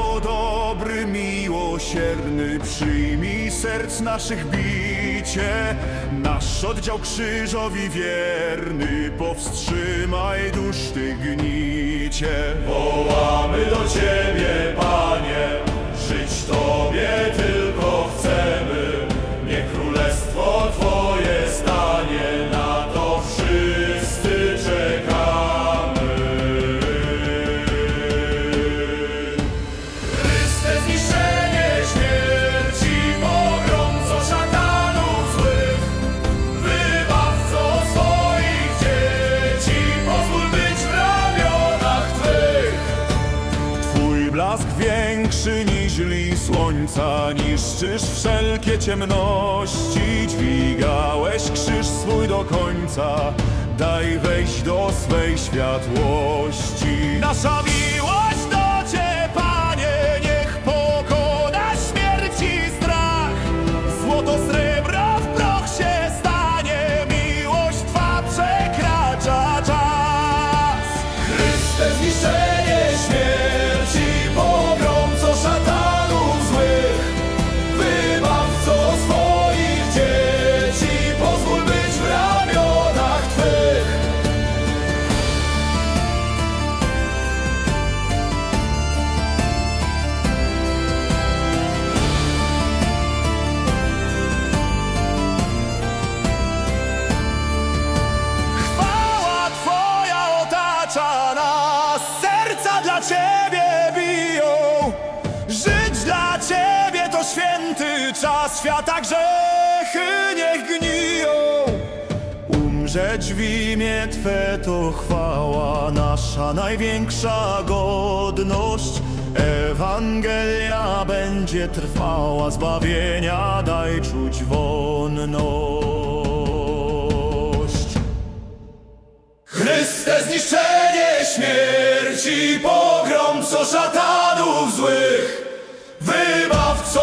O dobry, miłosierny, przyjmij serc naszych bicie, nasz oddział krzyżowi wierny, powstrzymaj dusz tych gnicie. Wołamy do Ciebie. Niż słońca, niszczysz wszelkie ciemności, dźwigałeś krzyż swój do końca, daj wejść do swej światłości. Nasza miłość Ciebie biją. Żyć dla Ciebie to święty czas, świata grzechy niech gniją. Umrzeć w imię Twe to chwała, nasza największa godność. Ewangelia będzie trwała, zbawienia daj czuć wonność. Chryste zniszczenie Imię śmierci, pogromco szatanów złych, wybawco.